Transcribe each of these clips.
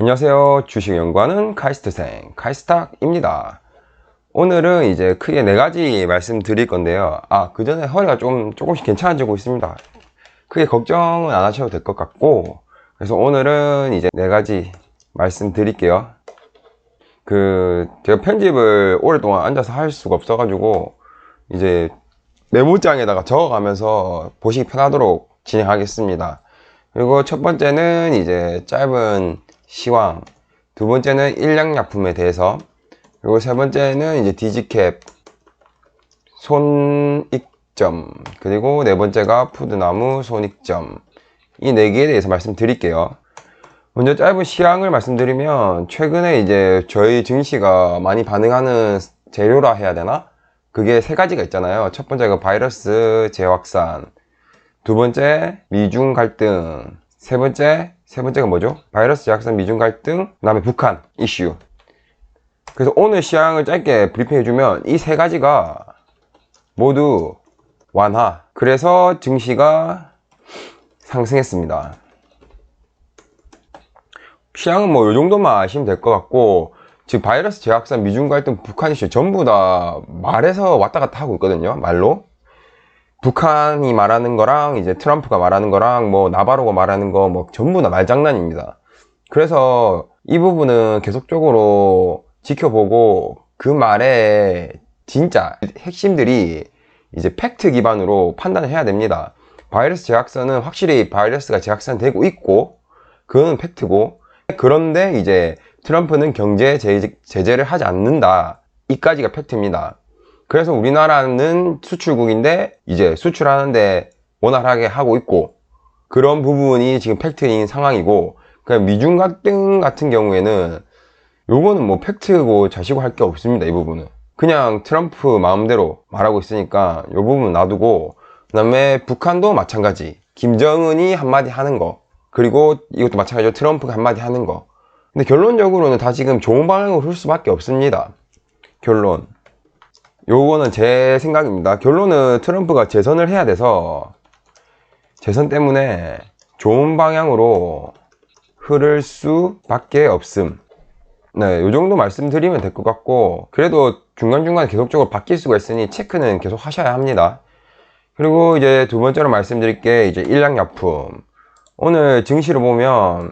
안녕하세요. 주식 연구하는 카이스트생 카이스탁입니다. 오늘은 이제 크게 네 가지 말씀드릴 건데요. 아, 그 전에 허리가 좀 조금씩 괜찮아지고 있습니다. 크게 걱정은 안 하셔도 될 것 같고, 그래서 오늘은 이제 네 가지 말씀드릴게요. 그, 제가 편집을 오랫동안 앉아서 할 수가 없어 가지고, 이제 메모장에다가 적어가면서 보시기 편하도록 진행하겠습니다. 그리고 첫 번째는 이제 짧은 시황, 두 번째는 일량약품에 대해서, 그리고 세 번째는 이제 디지캡, 손익점, 그리고 네 번째가 푸드나무 손익점. 이 네 개에 대해서 말씀드릴게요. 먼저 짧은 시황을 말씀드리면, 최근에 이제 저희 증시가 많이 반응하는 재료라 해야 되나? 그게 세 가지가 있잖아요. 첫 번째가 바이러스 재확산, 두 번째 미중 갈등, 세 번째 세 번째가 뭐죠? 바이러스 재확산 미중 갈등, 그 다음에 북한 이슈. 그래서 오늘 시황을 짧게 브리핑해주면 이 세 가지가 모두 완화. 그래서 증시가 상승했습니다. 시황은 뭐 이 정도만 아시면 될 것 같고 지금 바이러스 재확산 미중 갈등 북한 이슈 전부 다 말에서 왔다 갔다 하고 있거든요. 말로. 북한이 말하는 거랑 이제 트럼프가 말하는 거랑 뭐 나바로가 말하는 거 뭐 전부 다 말장난입니다. 그래서 이 부분은 계속적으로 지켜보고 그 말에 진짜 핵심들이 이제 팩트 기반으로 판단을 해야 됩니다. 바이러스 재확산은 확실히 바이러스가 재확산되고 있고 그건 팩트고 그런데 이제 트럼프는 경제 제- 제재를 하지 않는다. 이까지가 팩트입니다. 그래서 우리나라는 수출국인데 이제 수출하는데 원활하게 하고 있고 그런 부분이 지금 팩트인 상황이고 그냥 미중 갈등 같은 경우에는 요거는 뭐 팩트고 자시고 할 게 없습니다 이 부분은. 그냥 트럼프 마음대로 말하고 있으니까 요 부분 놔두고 그 다음에 북한도 마찬가지. 김정은이 한마디 하는 거 그리고 이것도 마찬가지로 트럼프가 한마디 하는 거. 근데 결론적으로는 다 지금 좋은 방향으로 흘 수밖에 없습니다. 결론 요거는 제 생각입니다. 결론은 트럼프가 재선을 해야 돼서 재선 때문에 좋은 방향으로 흐를 수밖에 없음. 네, 요 정도 말씀드리면 될 것 같고 그래도 중간중간 계속적으로 바뀔 수가 있으니 체크는 계속 하셔야 합니다. 그리고 이제 두 번째로 말씀드릴 게 이제 일량약품. 오늘 증시를 보면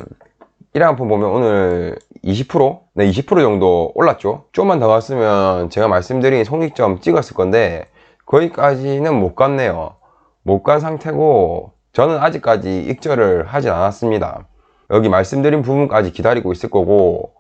일양품 보면 오늘 20%? 네, 20% 정도 올랐죠. 좀만 더 갔으면 제가 말씀드린 손익점 찍었을 건데 거기까지는 못 갔네요. 못 간 상태고 저는 아직까지 익절을 하진 않았습니다. 여기 말씀드린 부분까지 기다리고 있을 거고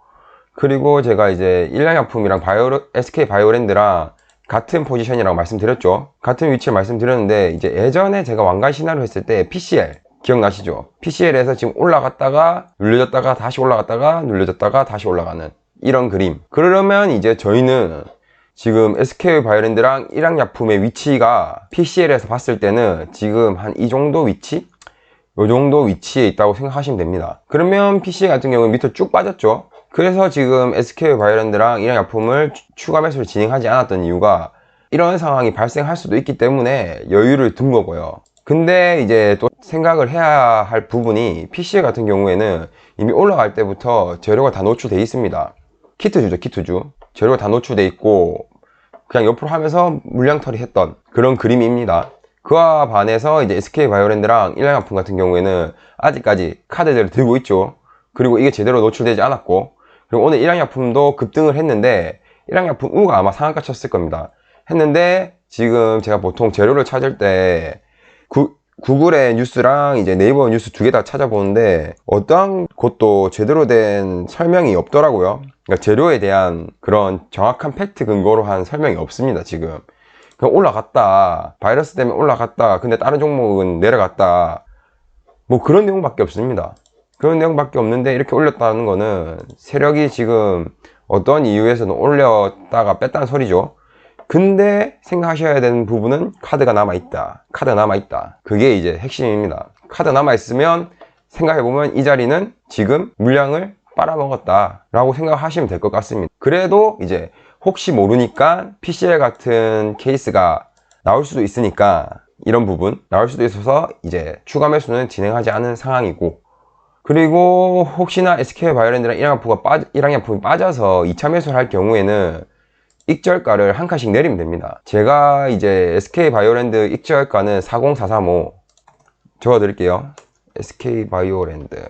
그리고 제가 이제 일량약품이랑 바이오 SK 바이오랜드랑 같은 포지션이라고 말씀드렸죠. 같은 위치를 말씀드렸는데 이제 예전에 제가 왕관 신화로 했을 때 PCL 기억나시죠? PCL에서 지금 올라갔다가 눌려졌다가 다시 올라갔다가 눌려졌다가 다시 올라가는 이런 그림. 그러면 이제 저희는 지금 SK 바이오랜드랑 일양약품의 위치가 PCL에서 봤을 때는 지금 한 이 정도 위치? 요 정도 위치에 있다고 생각하시면 됩니다. 그러면 PCL 같은 경우는 밑으로 쭉 빠졌죠. 그래서 지금 SK 바이오랜드랑 일양약품을 추- 추가 매수를 진행하지 않았던 이유가 이런 상황이 발생할 수도 있기 때문에 여유를 둔 거고요. 근데 이제 또 생각을 해야 할 부분이 PC 같은 경우에는 이미 올라갈 때부터 재료가 다 노출돼 있습니다. 키트주죠, 키트주. 재료가 다 노출돼 있고 그냥 옆으로 하면서 물량 처리했던 그런 그림입니다. 그와 반해서 이제 SK 바이오랜드랑 일양약품 같은 경우에는 아직까지 카드들을 들고 있죠. 그리고 이게 제대로 노출되지 않았고 그리고 오늘 일양약품도 급등을 했는데 일양약품 우가 아마 상한가 쳤을 겁니다. 했는데 지금 제가 보통 재료를 찾을 때 구, 구글의 뉴스랑 이제 네이버 뉴스 두 개 다 찾아보는데 어떠한 곳도 제대로 된 설명이 없더라고요. 그러니까 재료에 대한 그런 정확한 팩트 근거로 한 설명이 없습니다, 지금. 그냥 올라갔다. 바이러스 때문에 올라갔다. 근데 다른 종목은 내려갔다. 뭐 그런 내용밖에 없습니다. 그런 내용밖에 없는데 이렇게 올렸다는 거는 세력이 지금 어떤 이유에서는 올렸다가 뺐다는 소리죠. 근데 생각하셔야 되는 부분은 카드가 남아있다. 카드가 남아있다. 그게 이제 핵심입니다. 카드 남아있으면 생각해보면 이 자리는 지금 물량을 빨아먹었다. 라고 생각하시면 될 것 같습니다. 그래도 이제 혹시 모르니까 PCL 같은 케이스가 나올 수도 있으니까 이런 부분 나올 수도 있어서 이제 추가 매수는 진행하지 않은 상황이고 그리고 혹시나 SK 바이오랜드랑 일양약품가 빠, 일양약품이 빠져서 2차 매수를 할 경우에는 익절가를 한 칸씩 내리면 됩니다. 제가 이제 SK 바이오랜드 익절가는 40435 적어 드릴게요. SK 바이오랜드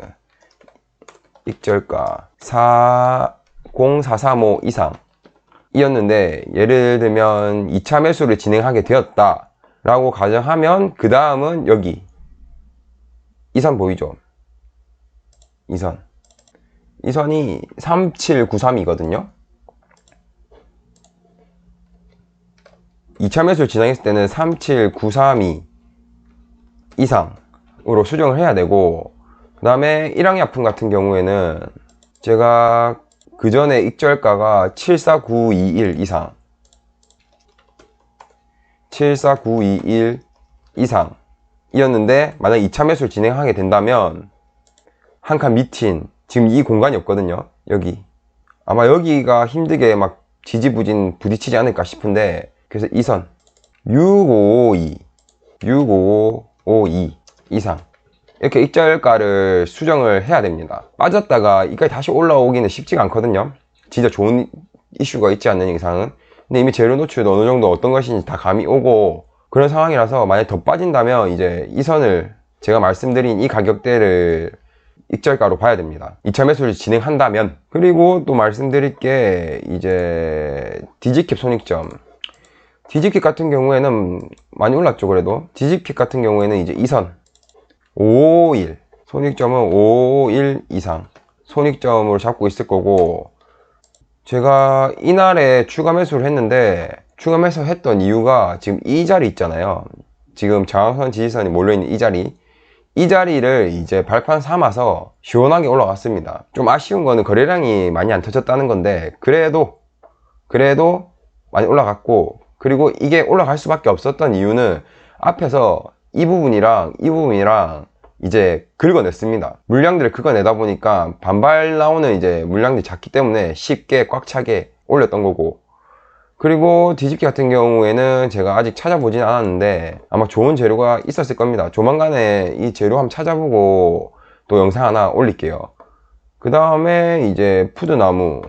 익절가 40435 이상 이었는데 예를 들면 2차 매수를 진행하게 되었다 라고 가정하면 그 다음은 여기 이선 보이죠? 이 선. 이 선이 3793이거든요. 2차 매수를 진행했을 때는 37932 이상으로 수정을 해야 되고 그 다음에 1항약품 같은 경우에는 제가 그 전에 익절가가 74921 이상 74921 이상 이었는데 만약 2차 매수를 진행하게 된다면 한 칸 밑인 지금 이 공간이 없거든요 여기. 아마 여기가 힘들게 막 지지부진 부딪히지 않을까 싶은데 그래서 이 선. 6552 6552 이상. 이렇게 익절가를 수정을 해야 됩니다. 빠졌다가 이까지 다시 올라오기는 쉽지가 않거든요. 진짜 좋은 이슈가 있지 않는 이상은. 근데 이미 재료 노출도 어느 정도 어떤 것인지 다 감이 오고 그런 상황이라서 만약 더 빠진다면 이제 이 선을 제가 말씀드린 이 가격대를 익절가로 봐야 됩니다. 2차 매수를 진행한다면. 그리고 또 말씀드릴 게 이제 디지캡 손익점 디지캡 같은 경우에는 많이 올랐죠 그래도. 디지캡 같은 경우에는 이제 이선. 551 손익점은 551 이상. 손익점으로 잡고 있을 거고 제가 이날에 추가 매수를 했는데 추가 매수 했던 이유가 지금 이 자리 있잖아요. 지금 장항선 지지선이 몰려있는 이 자리. 이 자리를 이제 발판 삼아서 시원하게 올라갔습니다. 좀 아쉬운 거는 거래량이 많이 안 터졌다는 건데 그래도 그래도 많이 올라갔고 그리고 이게 올라갈 수밖에 없었던 이유는 앞에서 이 부분이랑 이 부분이랑 이제 긁어냈습니다. 물량들을 긁어내다 보니까 반발 나오는 이제 물량들이 작기 때문에 쉽게 꽉 차게 올렸던 거고 그리고 뒤집기 같은 경우에는 제가 아직 찾아보진 않았는데 아마 좋은 재료가 있었을 겁니다. 조만간에 이 재료 한번 찾아보고 또 영상 하나 올릴게요. 그 다음에 이제 푸드나무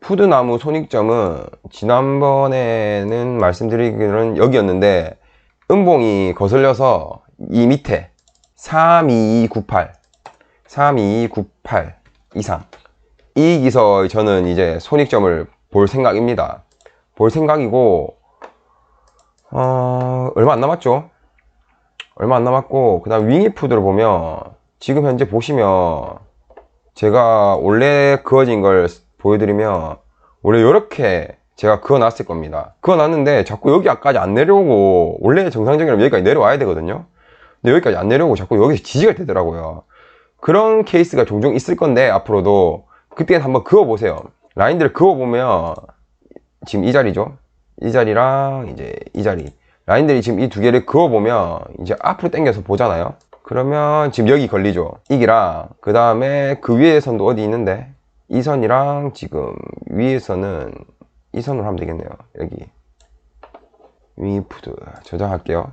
푸드나무 손익점은 지난번에는 말씀드리기는 여기였는데 음봉이 거슬려서 이 밑에 32298 32298 이상. 이 기서 저는 이제 손익점을 볼 생각입니다. 볼 생각이고 어, 얼마 안 남았죠? 얼마 안 남았고 그 다음 윙이푸드를 보면 지금 현재 보시면 제가 원래 그어진 걸 보여드리면 원래 이렇게 제가 그어놨을 겁니다. 그어놨는데 자꾸 여기까지 안 내려오고 원래 정상적이라면 여기까지 내려와야 되거든요. 근데 여기까지 안 내려오고 자꾸 여기서 지지가 되더라고요. 그런 케이스가 종종 있을 건데 앞으로도 그때 한번 그어보세요. 라인들을 그어보면 지금 이 자리죠? 이 자리랑 이제 이 자리. 라인들이 지금 이 두 개를 그어보면 이제 앞으로 당겨서 보잖아요. 그러면 지금 여기 걸리죠? 이기랑 그 다음에 그 위에 선도 어디 있는데 이 선이랑 지금 위에서는 이 선으로 하면 되겠네요. 여기. 윙푸드. 저장할게요.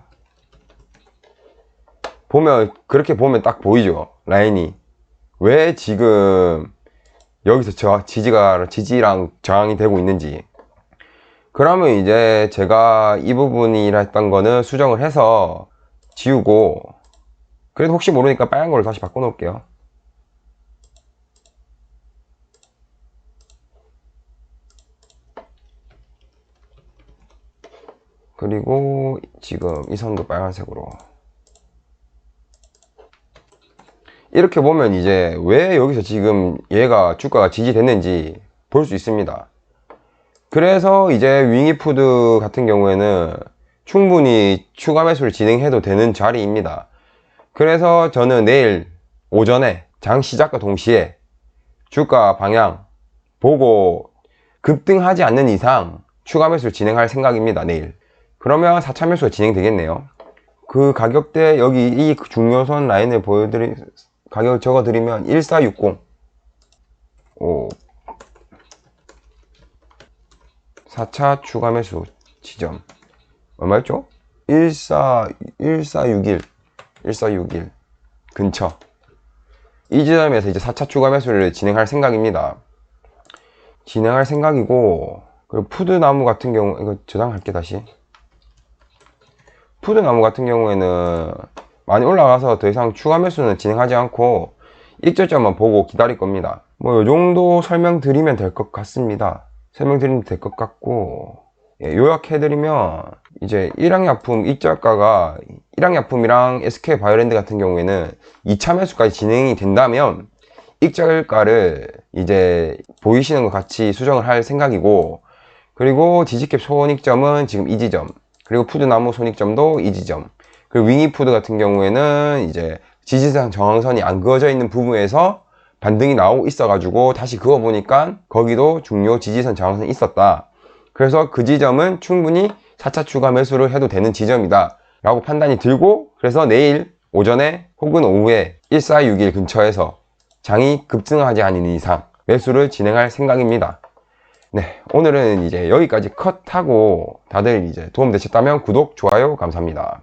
보면 그렇게 보면 딱 보이죠? 라인이. 왜 지금 여기서 저 지지가 지지랑 저항이 되고 있는지. 그러면 이제 제가 이 부분이라 했던 거는 수정을 해서 지우고 그래도 혹시 모르니까 빨간 걸로 다시 바꿔 놓을게요 그리고 지금 이 선도 빨간색으로. 이렇게 보면 이제 왜 여기서 지금 얘가 주가가 지지됐는지 볼 수 있습니다. 그래서 이제 윙이푸드 같은 경우에는 충분히 추가 매수를 진행해도 되는 자리입니다. 그래서 저는 내일 오전에 장 시작과 동시에 주가 방향 보고 급등하지 않는 이상 추가 매수를 진행할 생각입니다 내일 그러면 4차 매수가 진행되겠네요 그 가격대 여기 이 중요선 라인을 보여드리 가격 적어 드리면 1460 오. 4차 추가 매수 지점 얼마였죠? 14 1461 1461 근처 이 지점에서 이제 4차 추가 매수를 진행할 생각입니다. 진행할 생각이고, 그리고 푸드나무 같은 경우, 이거 저장할게, 다시. 푸드나무 같은 경우에는 많이 올라가서 더 이상 추가 매수는 진행하지 않고, 일절점만 보고 기다릴 겁니다. 뭐, 요 정도 설명드리면 될 것 같습니다. 설명드리면 될 것 같고, 예, 요약해드리면, 이제 일양약품 입자가가, 일양약품이랑 SK 바이오랜드 같은 경우에는 2차 매수까지 진행이 된다면, 익절가를 이제 보이시는 것 같이 수정을 할 생각이고, 그리고 디지캡 손익점은 지금 이 지점, 그리고 푸드나무 손익점도 이 지점, 그리고 윙이푸드 같은 경우에는 이제 지지상 저항선이 안 그어져 있는 부분에서 반등이 나오고 있어 가지고 다시 그어 보니까 거기도 중요 지지선 저항선이 있었다. 그래서 그 지점은 충분히 4차 추가 매수를 해도 되는 지점이다. 라고 판단이 들고, 그래서 내일 오전에 혹은 오후에 1461 근처에서 장이 급등하지 않은 이상 매수를 진행할 생각입니다. 네, 오늘은 이제 여기까지 컷하고 다들 이제 도움 되셨다면 구독, 좋아요 감사합니다.